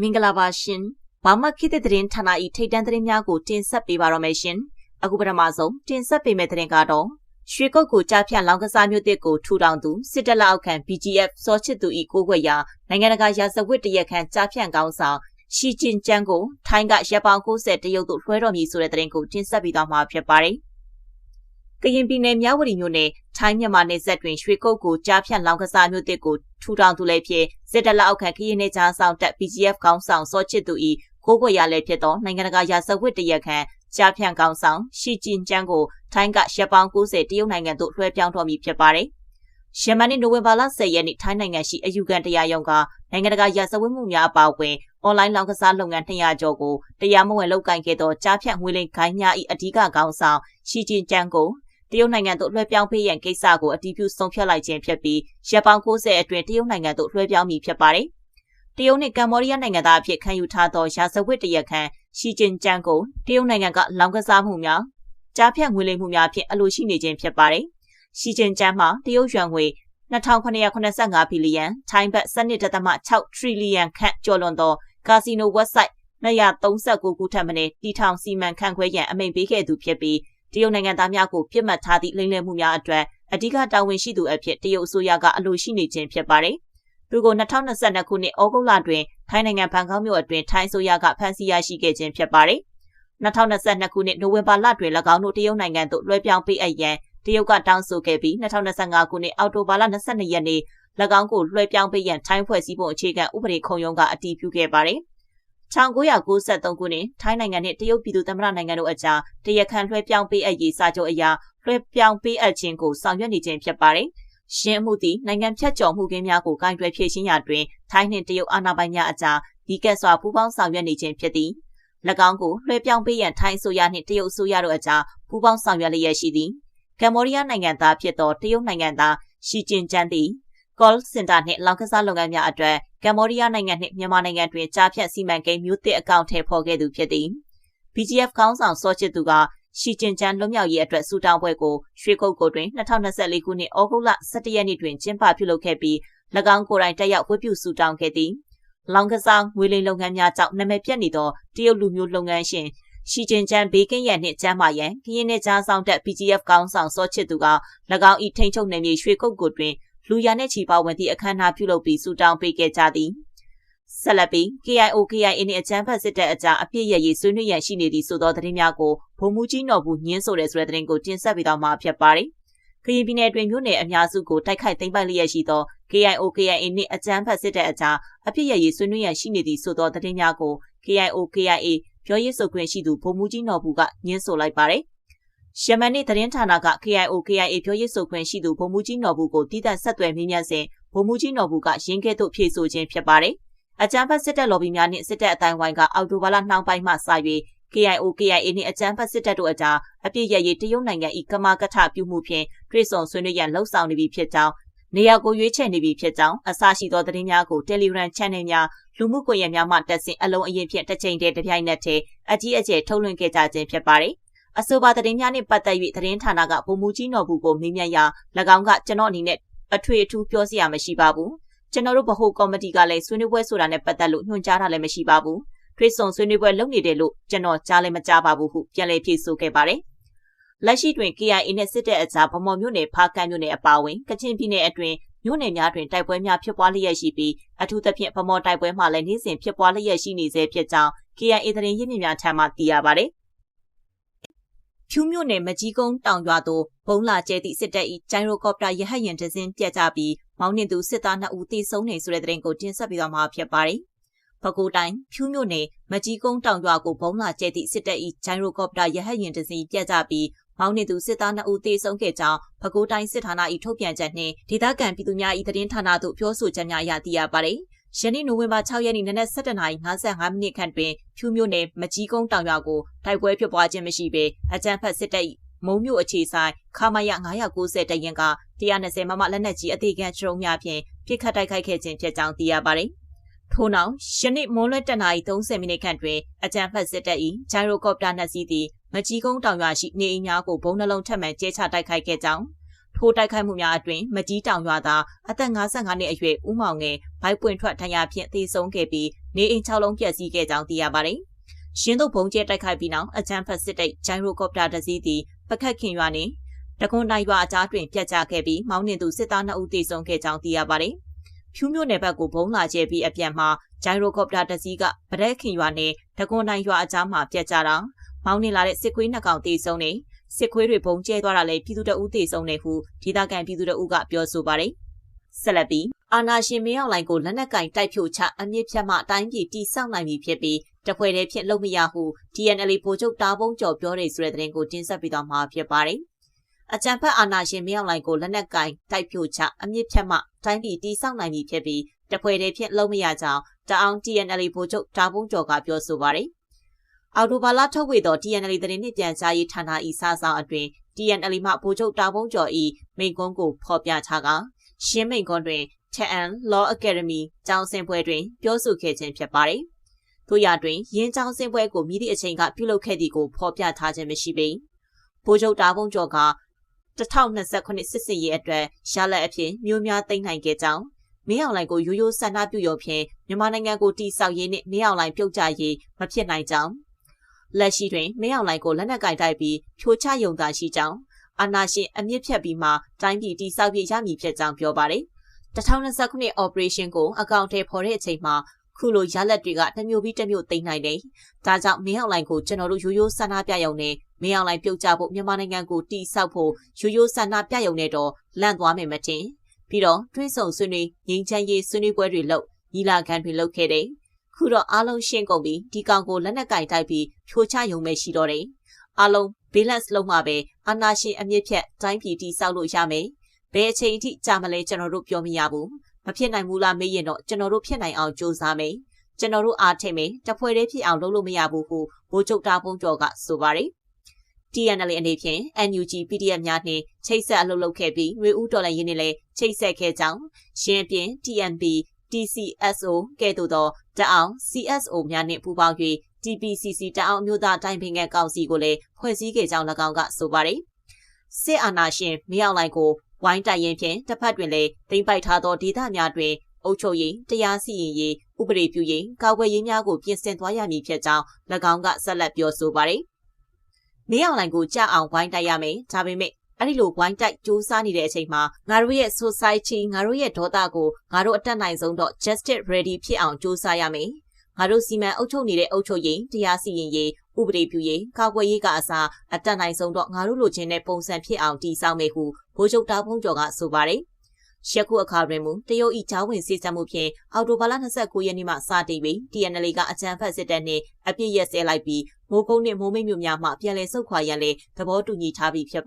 မင်္ဂလာပါရှင်။ဘာမှခေတ်သစ်သတင်းဌာန၏ထိတ်တန့်သတင်းများကိုတင်ဆက်ပေးပါရမယ်ရှင်။အခုပထမဆုံးတင်ဆက်ပေးမယ့်သတင်းကတော့ရွှေကုတ်ကိုကြားဖြတ်လောင်ကစားမျိုးတစ်ကိုထူထောင်သူစစ်တပ်လက်အောက်ခံ BGF စောချစ်သူ၏ကိုးကွယ်ရာနိုင်ငံတကာရာဇဝတ်တရက်ခန့်ကြားဖြတ်ကောင်းဆောင်ရှီကျင်ကျန်းကိုထိုင်းကရပ်ပေါင်း90တရုတ်တို့လွှဲတော်မည်ဆိုတဲ့သတင်းကိုတင်ဆက်ပေးသွားမှာဖြစ်ပါတယ်။ ကရင်ပြည်နယ်မြဝတီမြို့နယ်ထိုင်းမြန်မာနယ်စပ်တွင်ရွှေကုတ်ကိုကြားဖြတ်လောင်ကစားမျိုးတစ်ကိုထူထောင်သူလည်းဖြစ်စစ်တပ်လက်အောက်ခံခရီးနေကြားဆောင်တက် PGF ကောင်းဆောင်စောချစ်သူ၏ကိုးကွယ်ရလည်းဖြစ်သောနိုင်ငံတကာရာဇဝတ်တရက်ခန့်ကြားဖြန့်ကောင်းဆောင်ရှီကျင်ကျန်းကိုထိုင်းကရပ်ပေါင်း90တရုတ်နိုင်ငံသို့လွှဲပြောင်းတော်မူဖြစ်ပါတယ်။ယမန်နေ့နိုဝင်ဘာလ10ရက်နေ့ထိုင်းနိုင်ငံရှိအယူခံတရားရုံးကနိုင်ငံတကာရာဇဝတ်မှုများအပါအဝင်အွန်လိုင်းလောင်းကစားလုပ်ငန်း200ကျော်ကိုတရားမဝင်လုပ်ကိုင်ခဲ့သောကြားဖြန့်ငွေလိမ်ဂိုင်းများ၏အဓိကကောင်းဆောင်ရှီကျင်ကျန်းကို တရုတ်နိုင်ငံသို့လွှဲပြောင်းပေးရန်ကိစ္စကိုအတည်ပြုဆုံးဖြတ်လိုက်ခြင်းဖြစ်ပြီးရပ်ပေါင်း90အတွင်းတရုတ်နိုင်ငံသို့လွှဲပြောင်းမည်ဖြစ်ပါတယ်။တရုတ်နှင့်ကမ္ဘောဒီးယားနိုင်ငံသားအဖြစ်ခံယူထားသောရာဇဝတ်တရက်ခန့်ရှီကျင်ကျန်းကိုတရုတ်နိုင်ငံကလောင်ကစားမှုများကြားဖြတ်ငွေလိမ်မှုများဖြင့်အလိုရှိနေခြင်းဖြစ်ပါတယ်။ရှီကျင်ကျန်းမှာတရုတ်ရွှန်ငွေ2985ဘီလီယံထိုင်းဘတ်7.6ထရီလီယံခန့်ကျော်လွန်သောကာစီနို website 239ခုထပ်မံတီထောင်စီမံခန့်ခွဲရန်အမိန့်ပေးခဲ့သူဖြစ်ပြီး တရုတ်နိုင်ငံသားများကိုပြစ်မှတ်ထားသည့်လိမ်လည်မှုများအတွက်အဓိကတာဝန်ရှိသူအဖြစ်တရုတ်အစိုးရကအလိုရှိနေခြင်းဖြစ်ပါတယ်။သူကို2022ခုနှစ်ဩဂုတ်လတွင်ထိုင်းနိုင်ငံဘန်ကောက်မြို့အတွင်းထိုင်းအစိုးရကဖမ်းဆီးရရှိခဲ့ခြင်းဖြစ်ပါတယ်။2022ခုနှစ်နိုဝင်ဘာလတွင်၎င်းတို့တရုတ်နိုင်ငံသို့လွှဲပြောင်းပေးအပ်ရန်တရုတ်ကတောင်းဆိုခဲ့ပြီး2025ခုနှစ်အောက်တိုဘာလ22ရက်နေ့၎င်းကိုလွှဲပြောင်းပေးရန်ထိုင်းဖွဲ့စည်းပုံအခြေခံဥပဒေခုံရုံးကအတည်ပြုခဲ့ပါတယ်။ 1993ခုနှစ်ထိုင်းနိုင်ငံနှင့်တရုတ်ပြည်သူ့သမ္မတနိုင်ငံတို့အကြားတရခန့်လွှဲပြောင်းပေးအပ်ရေးစာချုပ်အရလွှဲပြောင်းပေးအပ်ခြင်းကိုဆောင်ရွက်နေခြင်းဖြစ်ပါတယ်။ရှင်းမှုသည်နိုင်ငံဖြတ်ကျော်မှုကင်းများကိုကင်တွယ်ဖြည့်ရှင်းရာတွင်ထိုင်းနှင့်တရုတ်အာဏာပိုင်များအကြားဒီကက်စွာပူးပေါင်းဆောင်ရွက်နေခြင်းဖြစ်သည်။၎င်းကိုလွှဲပြောင်းပေးရန်ထိုင်းအစိုးရနှင့်တရုတ်အစိုးရတို့အကြားပူးပေါင်းဆောင်ရွက်လျက်ရှိသည်။ကမ္ဘောဒီးယားနိုင်ငံသားဖြစ်သောတရုတ်နိုင်ငံသားရှီကျင်ကျန်းသည် call center နှင့်လောင်ကစားလုပ်ငန်းများအတွက်ကမ္ဘောဒီးယားနိုင်ငံနှင့်မြန်မာနိုင်ငံတွင်ကြားဖြတ်စီမံကိန်းမျိုးသစ်အကောင့်ထဲပေါ်ခဲ့သူဖြစ်သည် BGF ခေါင်းဆောင်စောချစ်သူကရှီကျင်ကျန်းလွတ်မြောက်ရေးအတွက်စူတောင်းပွဲကိုရွှေကုတ်ကိုတွင်2024ခုနှစ်ဩဂုတ်လ17ရက်နေ့တွင်ကျင်းပပြုလုပ်ခဲ့ပြီး၎င်းကိုယ်တိုင်တက်ရောက်ဝတ်ပြုစူတောင်းခဲ့သည်လောင်ကစားငွေလိမ်လုပ်ငန်းများကြောင့်နာမည်ပြတ်နေသောတရုတ်လူမျိုးလုပ်ငန်းရှင်ရှီကျင်ကျန်းဘေးကင်းရန်နှင့်ကျန်းမာရန်ခရင်နှင့်ကြားဆောင်တဲ့ PGF ကောင်းဆောင်စောချစ်သူက၎င်း၏ထိန်ချုပ်နယ်မြေရွှေကုတ်ကိုတွင် လူရနဲ့ချီပါဝင်သည့်အခမ်းအနားပြုလုပ်ပြီးဆူတောင်းပေးခဲ့ကြသည်ဆက်လက်ပြီး KIO KIA နှင့်အကြမ်းဖက်စစ်တပ်အကြားအပြစ်ရရေးဆွေးနွေးရန်ရှိနေသည့်ဆိုသောသတင်းများကိုဗိုလ်မှူးကြီးနော်ဘူးညင်းဆိုတဲ့ဆိုတဲ့သတင်းကိုတင်ဆက်ပေးတော့မှာဖြစ်ပါတယ်။ကရင်ပြည်နယ်တွင်မြို့နယ်အများစုကိုတိုက်ခိုက်သိမ်းပိုက်လျက်ရှိသော KIO KIA နှင့်အကြမ်းဖက်စစ်တပ်အကြားအပြစ်ရရေးဆွေးနွေးရန်ရှိနေသည့်ဆိုသောသတင်းများကို KIO KIA ပြောရေးဆိုခွင့်ရှိသူဗိုလ်မှူးကြီးနော်ဘူးကညင်းဆိုလိုက်ပါတယ်။ ယမန်နေ့သတင်းဌာနက KIO KIA ပြောရေးဆိုခွင့်ရှိသူဗိုလ်မှူးကြီးနော်ဘူးကိုတည်တံ့ဆက်သွယ်မေးမြန်းစဉ်ဗိုလ်မှူးကြီးနော်ဘူးကရင်းကဲ့သို့ဖြေဆိုခြင်းဖြစ်ပါတယ်။အကြမ်းဖက်စစ်တပ်လော်ဘီများနှင့်စစ်တပ်အတိုင်းဝိုင်းကအော်တိုဘာလနှောင်းပိုင်းမှစ၍ KIO KIA နှင့်အကြမ်းဖက်စစ်တပ်တို့အကြားအပြစ်ရရေးတရုတ်နိုင်ငံ၏ကမာကထပြုမှုဖြင့်တွဲဆုံဆွေးနွေးရန်လှုံ့ဆော်နေပြီဖြစ်ကြောင်းနေရာကိုရွေးချယ်နေပြီဖြစ်ကြောင်းအစရှိသောသတင်းများကို Telegram Channel များလူမှုကွန်ရက်များမှတက်ဆင်အလုံးအရင်ဖြင့်တစ်ချိန်တည်းတစ်ပြိုင်နက်တည်းအကြီးအကျယ်ထုတ်လွှင့်ခဲ့ကြခြင်းဖြစ်ပါတယ်။ အဆိုပါသတင်းများနှင့်ပတ်သက်၍သတင်းဌာနကဗိုလ်မှူးကြီးနော်ဘူးကိုမေးမြန်းရာ၎င်းကကျွန်တော်အနေနဲ့အထွေအထူးပြောစရာမရှိပါဘူးကျွန်တော်တို့ဗဟိုကော်မတီကလည်းဆွေးနွေးပွဲဆိုတာနဲ့ပတ်သက်လို့ညွှန်ကြားတာလည်းမရှိပါဘူးထွေးဆုံဆွေးနွေးပွဲလုပ်နေတယ်လို့ကျွန်တော်ကြားလည်းမကြားပါဘူးဟုပြန်လည်ဖြေဆိုခဲ့ပါတယ်လက်ရှိတွင် KIA နဲ့စစ်တပ်အကြားဗမော်မြို့နယ်ဖားကန့်မြို့နယ်အပါအဝင်ကချင်ပြည်နယ်အတွင်းမြို့နယ်များတွင်တိုက်ပွဲများဖြစ်ပွားလျက်ရှိပြီးအထူးသဖြင့်ဗမော်တိုက်ပွဲမှာလည်းနေ့စဉ်ဖြစ်ပွားလျက်ရှိနေစေဖြစ်ကြောင်း KIA သတင်းရင်းမြစ်များထံမှသိရပါတယ်။ ဖြူးမြို့နယ်မကြီးကုန်းတောင်ရွာသို့ဘုံလာကျဲသည့်စစ်တပ်၏ဂျိုင်ရိုကော်ပတာရဟတ်ယာဉ်တစ်စင်းပြတ်ကျပြီးမောင်းနှင်သူစစ်သား2ဦးသေဆုံးနေဆိုတဲ့သတင်းကိုတင်ဆက်ပေးသွားမှာဖြစ်ပါတယ်။ပဲခူးတိုင်းဖြူးမြို့နယ်မကြီးကုန်းတောင်ရွာကိုဘုံလာကျဲသည့်စစ်တပ်၏ဂျိုင်ရိုကော်ပတာရဟတ်ယာဉ်တစ်စင်းပြတ်ကျပြီးမောင်းနှင်သူစစ်သား2ဦးသေဆုံးခဲ့ကြောင်းပဲခူးတိုင်းစစ်ဌာန၏ထုတ်ပြန်ချက်နှင့်ဒေသခံပြည်သူများ၏သတင်းဌာနသို့ပြောဆိုချက်များအရသိရပါတယ်။ ယနေ့နိုဝင်ဘာ6ရက်နေ့နနက်7:55မိနစ်ခန့်တွင်ဖြူးမြို့နယ်မကြီးကုန်းတောင်ရွာကိုတိုက်ပွဲဖြစ်ပွားခြင်းမရှိဘဲအကြမ်းဖက်စစ်တပ်မုံမြို့အခြေဆိုင်ခမာယ990တရင်က120မမလက်နက်ကြီးအသေးခံကျုံများဖြင့်ပြစ်ခတ်တိုက်ခိုက်ခဲ့ခြင်းဖြစ်ကြောင်းသိရပါတယ်။ထို့နောက်ယနေ့မွန်းလွဲတနာရီ30မိနစ်ခန့်တွင်အကြမ်းဖက်စစ်တပ်၏ဂျိုင်ရိုကော်ပတာနှစ်စီးသည်မကြီးကုန်းတောင်ရွာရှိနေအိမ်များကိုဘုံနှလုံးထပ်မံကျဲချတိုက်ခိုက်ခဲ့ကြောင်း ထိုးတိုက်ခိုက်မှုများအတွင်မကြီးတောင်ရွာသားအသက်55နှစ်အရွယ်ဦးမောင်ငယ်ဘိုက်ပွင့်ထွက်ထဏ်ရာဖြင့်သေဆုံးခဲ့ပြီးနေအိမ်6လုံးပျက်စီးခဲ့ကြောင်းသိရပါတယ်။ရှင်းတို့ဘုံကျဲတိုက်ခိုက်ပြီးနောက်အချမ်းဖက်စစ်တိတ်ဂျိုင်ရိုကော်ပတာတစ်စီးသည်ပကတ်ခင်ရွာနှင့်တကွန်တိုင်းရွာအကြားတွင်ပြတ်ကျခဲ့ပြီးမောင်းနှင်သူစစ်သား2ဦးသေဆုံးခဲ့ကြောင်းသိရပါတယ်။ဖြူးမြို့နယ်ဘက်ကိုဘုံလာကျဲပြီးအပြန်မှာဂျိုင်ရိုကော်ပတာတစ်စီးကဗရက်ခင်ရွာနှင့်တကွန်တိုင်းရွာအကြားမှာပြတ်ကျတာမောင်းနှင်လာတဲ့စစ်ခွေးနှစ်ကောင်သေဆုံးနေ စစ်ခွေးတွေဘုံကျဲသွားတာလည်းပြည်သူတအုပ်သေဆုံးနေဟုဒေသခံပြည်သူတအုပ်ကပြောဆိုပါတယ်။ဆက်လက်ပြီးအာနာရှင်မင်းအောင်လိုင်ကိုလက်နက်ကင်တိုက်ဖြိုချအမြင့်ဖြတ်မှအတိုင်းပြည်တိစောက်နိုင်ပြီဖြစ်ပြီးတပွဲတည်းဖြင့်လုံမရဟု TNL ပိုချုပ်တားပုံးကျော်ပြောတယ်ဆိုတဲ့သတင်းကိုတင်ဆက်ပေးသွားမှာဖြစ်ပါတယ်။အကြံဖက်အာနာရှင်မင်းအောင်လိုင်ကိုလက်နက်ကင်တိုက်ဖြိုချအမြင့်ဖြတ်မှတိုင်းပြည်တိစောက်နိုင်ပြီဖြစ်ပြီးတပွဲတည်းဖြင့်လုံမရကြောင်းတအောင် TNL ပိုချုပ်တားပုံးကျော်ကပြောဆိုပါတယ်။ အော်တိုဘာလထုတ်ဝေသော TNL သတင်းနှင့်ပြန်ကြားရေးဌာန၏စာဆောင်အတွင် TNL မှဗိုလ်ချုပ်တာဘုံကျော်၏မိန့်ခွန်းကိုဖော်ပြထားကရှင်းမိန့်ခွန်းတွင် Chan Law Academy ကျောင်းဆင်းပွဲတွင် ပြောဆိုခဲ့ခြင်းဖြစ်ပါတယ်။ထို့ရာတွင်ရင်းကျောင်းဆင်းပွဲကိုမိသည့်အချိန်ကပြုလုပ်ခဲ့သည်ကိုဖော်ပြထားခြင်းမရှိပေ။ဗိုလ်ချုပ်တာဘုံကျော်က2029စစ်စင်ရေးအတွက်ရလက်အဖြစ်မျိုးများသိမ်းနိုင်ခဲ့ကြောင်းမင်းအောင်လိုင်ကိုရိုးရိုးဆန္ဒပြုရုံဖြင့်မြန်မာနိုင်ငံကိုတိစောက်ရေးနှင့်မင်းအောင်လိုင်ပြုတ်ကျရေးမဖြစ်နိုင်ကြောင်း လက်ရှိတွင်မင်းအောင်လိုင်ကိုလက်နက်ကင်တိုက်ပြီးဖြိုချယုံသာရှိကြောင်းအာနာရှင်အမြင့်ဖြတ်ပြီးမှတိုင်းပြည်တိစောက်ပြရမည်ဖြစ်ကြောင်းပြောပါတယ်2029 operation ကိုအကောင့်ထဲပေါ်တဲ့အချိန်မှာခုလိုရလက်တွေကတစ်မျိုးပြီးတစ်မျိုးသိမ်းနိုင်တယ်။ဒါကြောင့်မင်းအောင်လိုင်ကိုကျွန်တော်တို့ရိုးရိုးဆန္ဒပြရုံနဲ့မင်းအောင်လိုင်ပြုတ်ကြဖို့မြန်မာနိုင်ငံကိုတီဆောက်ဖို့ရိုးရိုးဆန္ဒပြရုံနဲ့တော့လန့်သွားမယ်မတင်။ပြီးတော့တွင်းဆုံဆွေးနွေးငြိမ်းချမ်းရေးဆွေးနွေးပွဲတွေလုပ်ညီလာခံတွေလုပ်ခဲ့တယ်။ ခုတော့အားလုံးရှင်းကုန်ပြီဒီကောင်ကိုလက်နက်ကင်တိုက်ပြီးဖြိုချရုံပဲရှိတော့တယ်။အားလုံး balance လုံးမှပဲအာနာရှင်အမြင့်ဖြတ်တိုင်းပြည်တီဆောက်လို့ရမယ်။ဘယ်အချိန်အထိကြာမလဲကျွန်တော်တို့ပြောမရဘူးမဖြစ်နိုင်ဘူးလားမေးရင်တော့ကျွန်တော်တို့ဖြစ်နိုင်အောင်ကြိုးစားမယ်ကျွန်တော်တို့အားထိတ်မယ်တပွဲတည်းဖြစ်အောင်လုပ်လို့မရဘူးဟုဘိုးချုပ်တာပုံကျော်ကဆိုပါတယ် TNL အနေဖြင့် NUG PDF များနှင့်ချိတ်ဆက်အလုပ်လုပ်ခဲ့ပြီးနှွေဦးတော်လည်းရင်းနှင့်လည်းချိတ်ဆက်ခဲ့ကြောင်းရှင်းပြင်း TNB TCSO ကဲ့သို့သောတအောင် CSO များနှင့်ပူးပေါင်း၍ TPCC တအောင်မျိုးသားတိုင်းပင်ငယ်ကောင်စီကိုလည်းဖွဲ့စည်းခဲ့ကြောင်း၎င်းကဆိုပါတယ်စစ်အာဏာရှင်မရောက်လိုက်ကိုဝိုင်းတိုက်ရင်ဖြင့်တစ်ဖက်တွင်လည်းသိမ့်ပိုက်ထားသောဒေသများတွင်အုပ်ချုပ်ရေးတရားစီရင်ရေးဥပဒေပြုရေးကာကွယ်ရေးများကိုပြင်ဆင်သွားရမည်ဖြစ်ကြောင်း၎င်းကဆက်လက်ပြောဆိုပါတယ်။မင်းအောင်လိုင်ကိုကြအောင်ဝိုင်းတိုက်ရမယ်။ဒါပေမဲ့ အဲ့ဒီလိုဝိုင်းတိုက်စူးစမ်းနေတဲ့အချိန်မှာငါတို့ရဲ့ society ငါတို့ရဲ့ဒေါသကိုငါတို့အတက်နိုင်ဆုံးတော့ justice ready ဖြစ်အောင်စူးစမ်းရမယ်။ငါတို့စီမံအုပ်ချုပ်နေတဲ့အုပ်ချုပ်ရေးတရားစီရင်ရေးဥပဒေပြုရေးကာကွယ်ရေးကအစားအတက်နိုင်ဆုံးတော့ငါတို့လိုချင်တဲ့ပုံစံဖြစ်အောင်တည်ဆောက်မယ်ဟုဗိုလ်ချုပ်တာဖုံးကျော်ကဆိုပါတယ်။ရှက်ခုအခါတွင်မူတရုတ်ဤချောင်းဝင်စစ်စမှုဖြင့်အော်တိုဘာလ29ရက်နေ့မှစတင်ပြီး TNL ကအကြံဖက်စစ်တပ်နှင့်အပြစ်ရက်စဲလိုက်ပြီးမိုးကုန်းနှင့်မိုးမိတ်မြို့များမှပြန်လည်ဆုတ်ခွာရန်လည်းသဘောတူညီထားပြီးဖြစ်